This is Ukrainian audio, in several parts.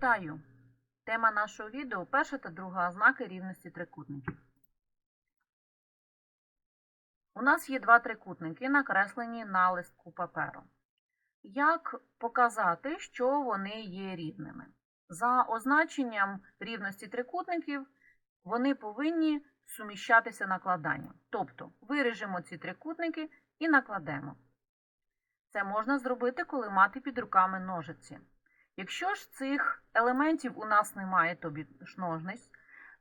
Вітаю! Тема нашого відео перша та друга ознаки рівності трикутників. У нас є два трикутники, накреслені на листку паперу. Як показати, що вони є рівними? За означенням рівності трикутників вони повинні суміщатися накладанням. Тобто виріжемо ці трикутники і накладемо. Це можна зробити, коли мати під руками ножиці. Якщо ж цих елементів у нас немає, то ж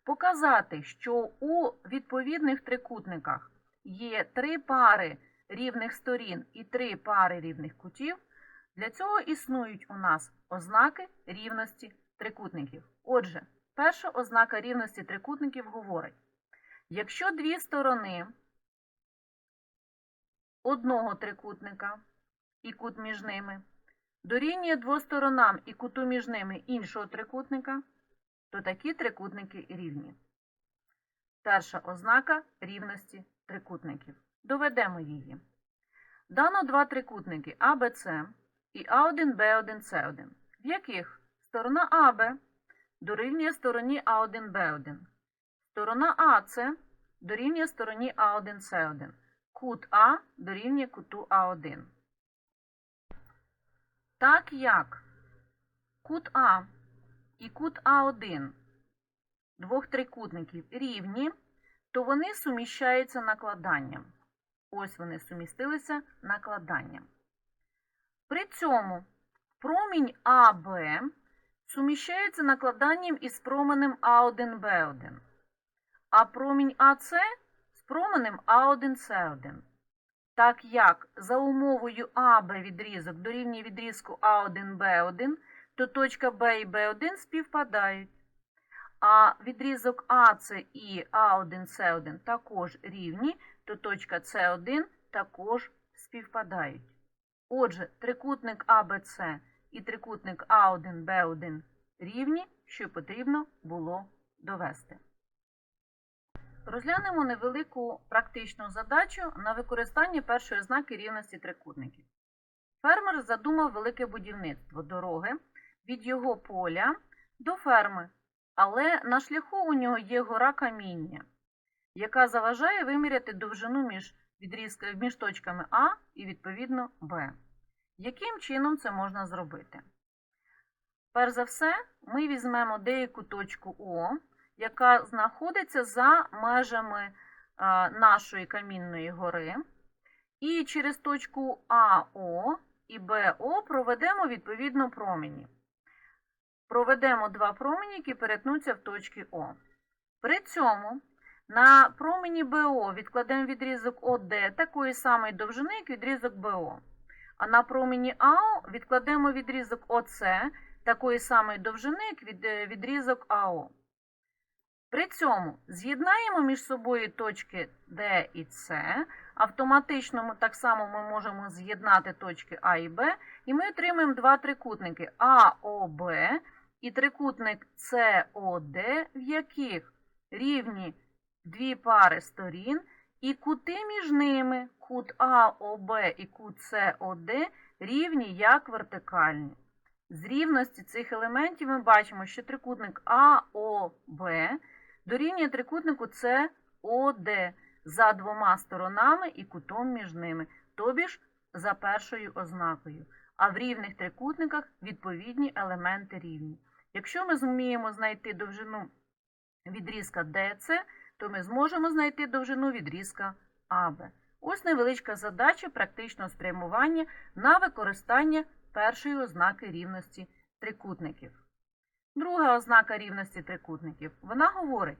показати, що у відповідних трикутниках є три пари рівних сторін і три пари рівних кутів, для цього існують у нас ознаки рівності трикутників. Отже, перша ознака рівності трикутників говорить, якщо дві сторони одного трикутника і кут між ними дорівнює двосторонам і куту між ними іншого трикутника, то такі трикутники рівні. Перша ознака рівності трикутників. Доведемо її. Дано два трикутники АБЦ і А1, Б1, С1, в яких сторона АБ дорівнює стороні А1, Б1, сторона АЦ дорівнює стороні А1, С1, кут А дорівнює куту А1. Так як кут А і кут А1 двох трикутників рівні, то вони суміщаються накладанням. Ось вони сумістилися накладанням. При цьому промінь АБ суміщається накладанням із променем А1Б1, а промінь АС з променем А1С1. Так як за умовою АБ відрізок дорівнює відрізку А1Б1, то точка Б і Б1 співпадають. А відрізок АС і А1С1 також рівні, то точка С1 також співпадають. Отже, трикутник АБЦ і трикутник А1Б1 рівні, що потрібно було довести. Розглянемо невелику практичну задачу на використання першої ознаки рівності трикутників. Фермер задумав велике будівництво дороги від його поля до ферми, але на шляху у нього є гора каміння, яка заважає виміряти довжину між, між точками А і, відповідно, Б. Яким чином це можна зробити? Перш за все, ми візьмемо деяку точку О, яка знаходиться за межами нашої камінної гори. І через точку АО і БО проведемо відповідно промені. Проведемо два промені, які перетнуться в точці О. При цьому на промені БО відкладемо відрізок ОД такої самої довжини, як відрізок БО. А на промені АО відкладемо відрізок ОС такої самої довжини, як відрізок АО. При цьому з'єднаємо між собою точки D і C. Автоматично ми так само ми можемо з'єднати точки А і Б, і ми отримаємо два трикутники АОБ і трикутник СОД, в яких рівні дві пари сторін, і кути між ними, кут АОБ і кут СОД, рівні як вертикальні. З рівності цих елементів ми бачимо, що трикутник АОБ дорівнює трикутнику СОД за двома сторонами і кутом між ними, тобі ж за першою ознакою. А в рівних трикутниках відповідні елементи рівні. Якщо ми зуміємо знайти довжину відрізка DC, то ми зможемо знайти довжину відрізка АБ. Ось невеличка задача практичного спрямування на використання першої ознаки рівності трикутників. Друга ознака рівності трикутників. Вона говорить,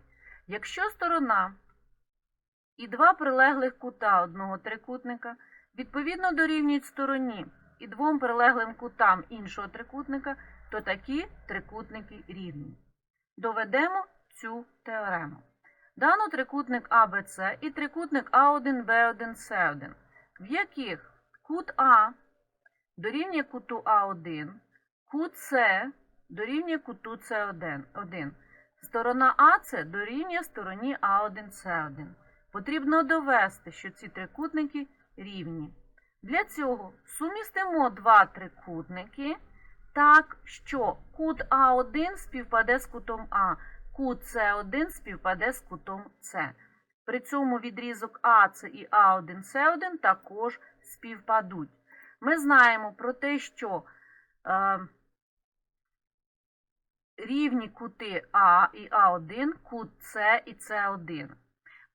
якщо сторона і два прилеглих кута одного трикутника відповідно дорівнюють стороні і двом прилеглим кутам іншого трикутника, то такі трикутники рівні. Доведемо цю теорему. Дано трикутник АБЦ і трикутник А1, Б1, С1, в яких кут А дорівнює куту А1, кут С дорівнює куту С1. Сторона АЦ дорівнює стороні А1С1. Потрібно довести, що ці трикутники рівні. Для цього сумістимо два трикутники так, що кут А1 співпаде з кутом А, кут С1 співпаде з кутом С. При цьому відрізок АС і А1С1 також співпадуть. Ми знаємо про те, що е, рівні кути А і А1, кут С і С1.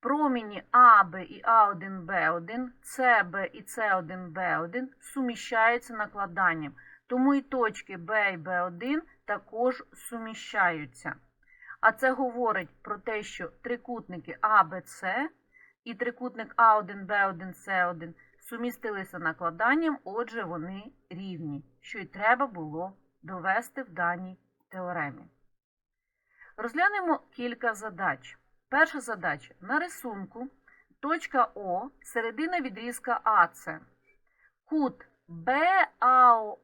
Проміні АБ і А1Б1, СБ і С1Б1 суміщаються накладанням, тому і точки Б і Б1 також суміщаються. А це говорить про те, що трикутники АБЦ і трикутник А1, Б1, С1 сумістилися накладанням, отже, вони рівні, що й треба було довести в даній теоремі. Розглянемо кілька задач. Перша задача. На рисунку точка О, середина відрізка АЦ. Кут БАО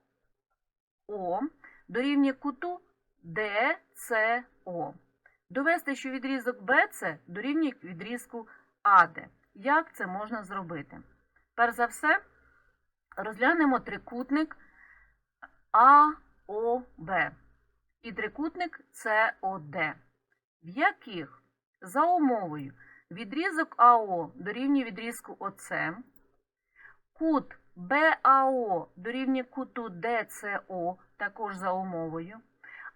дорівнює куту ДЦО. Довести, що відрізок БЦ дорівнює відрізку АД. Як це можна зробити? Перш за все, розглянемо трикутник АОБ і трикутник СОД, в яких за умовою відрізок АО дорівнює відрізку ОЦ, кут БАО дорівнює куту ДЦО, також за умовою,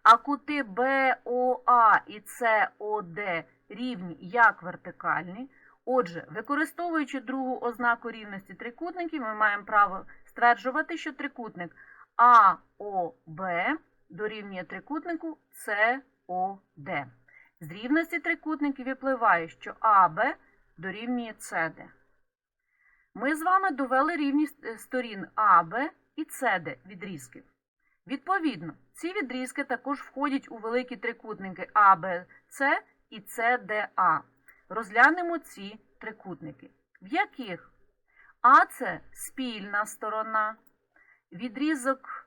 а кути БОА і СОД рівні як вертикальні. Отже, використовуючи другу ознаку рівності трикутників, ми маємо право стверджувати, що трикутник АОБ дорівнює трикутнику СОД. З рівності трикутників випливає, що АБ дорівнює СД. Ми з вами довели рівність е, сторін АБ і СД відрізків. Відповідно, ці відрізки також входять у великі трикутники АБЦ і СДА. Розглянемо ці трикутники, в яких АЦ спільна сторона, відрізок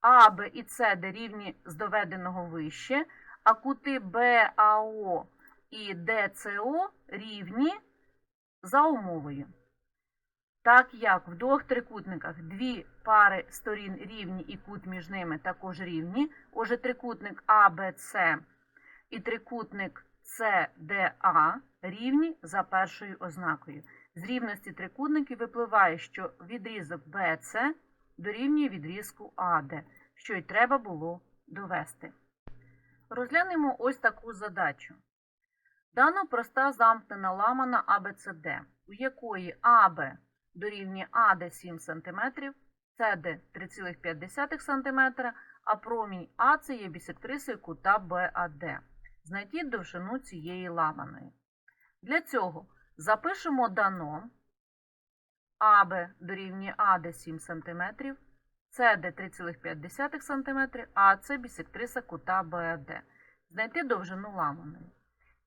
АБ і СД рівні з доведеного вище, а кути БАО і ДЦО рівні за умовою. Так як в двох трикутниках дві пари сторін рівні і кут між ними також рівні, отже трикутник АБЦ і трикутник СДА рівні за першою ознакою. З рівності трикутників випливає, що відрізок BC дорівнює відрізку AD, що й треба було довести. Розглянемо ось таку задачу. Дано проста замкнена ламана ABCD, у якої АБ дорівнює АД 7 см, СД 3,5 см, а промінь АЦ є бісектрисою кута БАД. Знайдіть довжину цієї ламаної. Для цього запишемо дано АБ дорівнює АД 7 см, СД 3,5 см, а бісектриса кута БАД. Знайти довжину ламаної.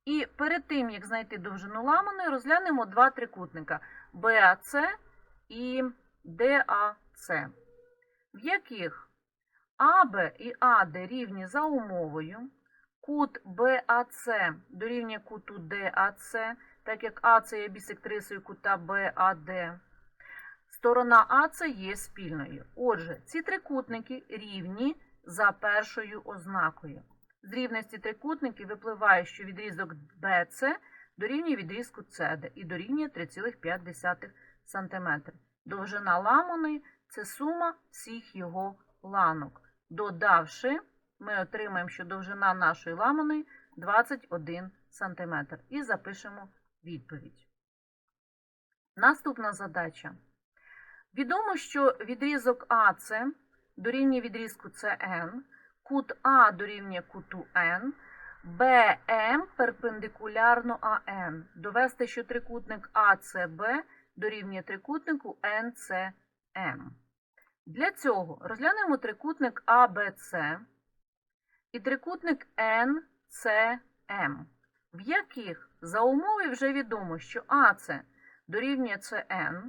І перед тим, як знайти довжину ламаної, розглянемо два трикутника БАЦ і ДАЦ, в яких АБ і АД рівні за умовою, кут БАЦ дорівнює куту ДАЦ, так як АЦ є бісектрисою кута БАД. Сторона АЦ є спільною. Отже, ці трикутники рівні за першою ознакою. З рівності трикутників випливає, що відрізок BC дорівнює відрізку CD і дорівнює 3,5 см. Довжина ламаної – це сума всіх його ланок. Додавши, ми отримаємо, що довжина нашої ламаної 21 см. І запишемо відповідь. Наступна задача. Відомо, що відрізок АЦ дорівнює відрізку CN, кут А дорівнює куту N, БМ перпендикулярно АН. Довести, що трикутник АЦБ дорівнює трикутнику НЦМ. Для цього розглянемо трикутник АБЦ і трикутник НЦМ, в яких за умови вже відомо, що АЦ дорівнює CN,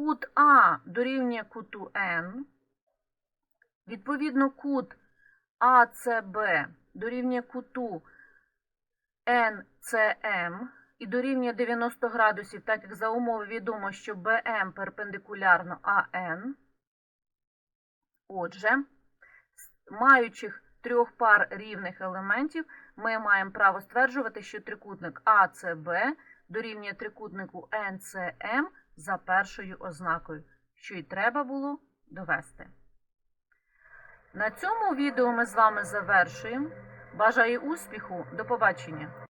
кут А дорівнює куту N, відповідно, кут АЦБ дорівнює куту НЦМ і дорівнює 90 градусів, так як за умови відомо, що БМ перпендикулярно АН. Отже, маючих трьох пар рівних елементів, ми маємо право стверджувати, що трикутник АЦБ дорівнює трикутнику НЦМ за першою ознакою, що й треба було довести. На цьому відео ми з вами завершуємо. Бажаю успіху, до побачення!